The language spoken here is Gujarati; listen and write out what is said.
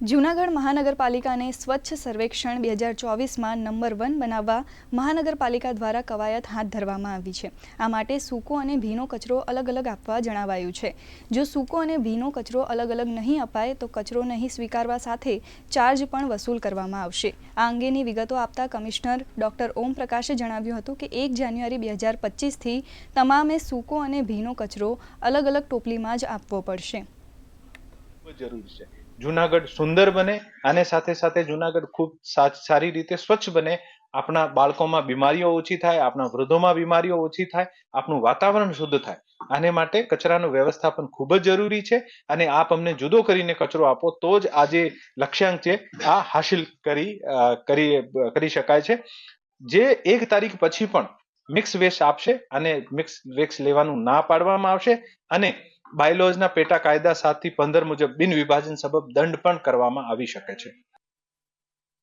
જૂનાગઢ મહાનગરપાલિકાને સ્વચ્છ સર્વેક્ષણ બે હજાર ચોવીસમાં નંબર વન બનાવવા મહાનગરપાલિકા દ્વારા કવાયત હાથ ધરવામાં આવી છે. આ માટે સૂકો અને ભીનો કચરો અલગ અલગ આપવા જણાવાયું છે. જો સૂકો અને ભીનો કચરો અલગ અલગ નહીં અપાય, તો કચરો નહીં સ્વીકારવા સાથે ચાર્જ પણ વસૂલ કરવામાં આવશે. આ અંગેની વિગતો આપતા કમિશનર ડોક્ટર ઓમ પ્રકાશે જણાવ્યું હતું કે એક જાન્યુઆરી બે હજાર પચીસથી તમામે સૂકો અને ભીનો કચરો અલગ અલગ ટોપલીમાં જ આપવો પડશે. જરૂરી છે. જુનાગઢ સુંદર બને અને સાથે સાથે જુનાગઢ ખૂબ સારી રીતે સ્વચ્છ બને. આપણા બાળકોમાં બીમારીઓ ઓછી થાય, આપણા વૃદ્ધોમાં બીમારીઓ ઓછી થાય, આપણું વાતાવરણ શુદ્ધ થાય. આને માટે કચરાનું વ્યવસ્થાપન ખૂબ જ જરૂરી છે અને આપ અમને જુદો કરીને કચરો આપો તો જ આ જે લક્ષ્યાંક છે, આ હાસિલ કરી કરી કરી શકાય છે. જે એક તારીખ પછી પણ મિક્સ વેસ્ટ આપશે અને મિક્સ વેસ્ટ લેવાનું ના પાડવામાં આવશે અને બાયલોઝના પેટા કાયદા સાતથી પંદર મુજબ બિન વિભાજન સબબ દંડ પણ કરવામાં આવી શકે છે.